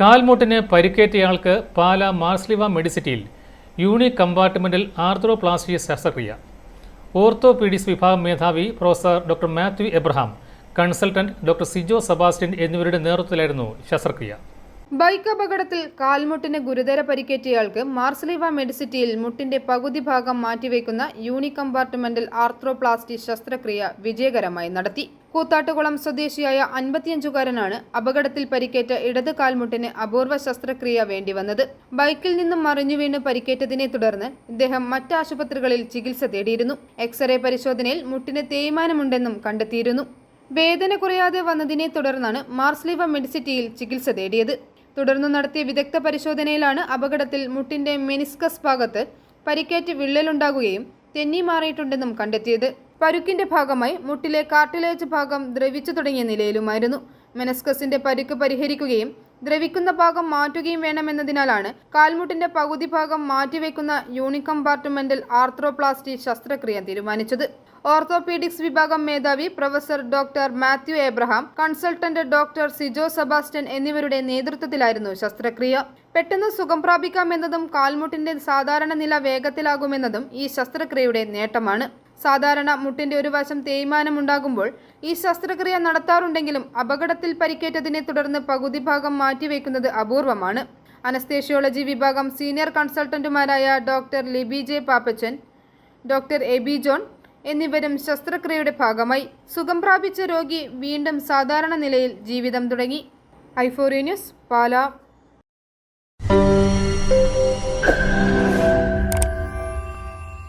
കാൽമുട്ടിന് പരിക്കേറ്റയാൾക്ക് പാല മാർസ്ലിവ മെഡിസിറ്റിയിൽ unique compartmental arthroplasty ശസ്ത്രക്രിയ. ഓർത്തോപീഡിക്സ് വിഭാഗം മേധാവി professor doctor Mathew Abraham consultant doctor Sijo Sebastian എന്നിവരുടെ നേതൃത്വത്തിലായിരുന്നു ശസ്ത്രക്രിയ. ബൈക്ക് അപകടത്തിൽ കാൽമുട്ടിന് ഗുരുതര പരിക്കേറ്റയാൾക്ക് മാർസലിവ മെഡിസിറ്റിയിൽ മുട്ടിന്റെ പകുതി ഭാഗം മാറ്റിവെക്കുന്ന യൂണി കമ്പാർട്ട്മെന്റൽ ആർത്രോപ്ലാസ്റ്റി ശസ്ത്രക്രിയ വിജയകരമായി നടത്തി. കൂത്താട്ടുകുളം സ്വദേശിയായ അൻപത്തിയഞ്ചുകാരനാണ് അപകടത്തിൽ പരിക്കേറ്റ ഇടത് കാൽമുട്ടിന് അപൂർവ ശസ്ത്രക്രിയ വേണ്ടിവന്നത്. ബൈക്കിൽ നിന്നും മറിഞ്ഞു വീണ് പരിക്കേറ്റതിനെ തുടർന്ന് ഇദ്ദേഹം മറ്റ് ആശുപത്രികളിൽ ചികിത്സ തേടിയിരുന്നു. എക്സ്റേ പരിശോധനയിൽ മുട്ടിന് തേയ്മാനമുണ്ടെന്നും കണ്ടെത്തിയിരുന്നു. വേദന കുറയാതെ വന്നതിനെ തുടർന്നാണ് മാർസ്ലിവ മെഡിസിറ്റിയിൽ ചികിത്സ തേടിയത്. തുടർന്ന് നടത്തിയ വിദഗ്ധ പരിശോധനയിലാണ് അപകടത്തിൽ മുട്ടിന്റെ മെനിസ്കസ് ഭാഗത്ത് പരിക്കേറ്റ് വിള്ളലുണ്ടാകുകയും തെന്നി മാറിയിട്ടുണ്ടെന്നും കണ്ടെത്തിയത്. പരുക്കിന്റെ ഭാഗമായി മുട്ടിലെ കാർട്ടിലേജ് ഭാഗം ദ്രവിച്ചു തുടങ്ങിയ നിലയിലുമായിരുന്നു. മെനസ്കസിന്റെ പരുക്ക് പരിഹരിക്കുകയും ദ്രവിക്കുന്ന ഭാഗം മാറ്റുകയും വേണമെന്നതിനാലാണ് കാൽമുട്ടിന്റെ പകുതി ഭാഗം മാറ്റിവെക്കുന്ന യൂണികമ്പാർട്ട്മെന്റൽ ആർത്രോപ്ലാസ്റ്റി ശസ്ത്രക്രിയ തീരുമാനിച്ചത്. ഓർത്തോപീഡിക്സ് വിഭാഗം മേധാവി professor doctor Mathew Abraham consultant doctor Sijo Sebastian എന്നിവരുടെ നേതൃത്വത്തിലായിരുന്നു ശസ്ത്രക്രിയ. പെട്ടെന്ന് സുഖം പ്രാപിക്കാമെന്നതും കാൽമുട്ടിന്റെ സാധാരണ നില വേഗത്തിലാകുമെന്നതും ഈ ശസ്ത്രക്രിയയുടെ നേട്ടമാണ്. സാധാരണ മുട്ടിന്റെ ഒരു വശം തേയ്മാനമുണ്ടാകുമ്പോൾ ഈ ശസ്ത്രക്രിയ നടത്താറുണ്ടെങ്കിലും അപകടത്തിൽ പരിക്കേറ്റതിനെ തുടർന്ന് പകുതി ഭാഗം മാറ്റിവെക്കുന്നത് അപൂർവമാണ്. അനസ്തേഷ്യോളജി വിഭാഗം senior കൺസൾട്ടന്റുമാരായ doctor Libi J Pappachan doctor Abi John എന്നിവരും ശസ്ത്രക്രിയയുടെ ഭാഗമായി. സുഖം പ്രാപിച്ച രോഗി വീണ്ടും സാധാരണ നിലയിൽ ജീവിതം തുടങ്ങി. Euphoria news Pala.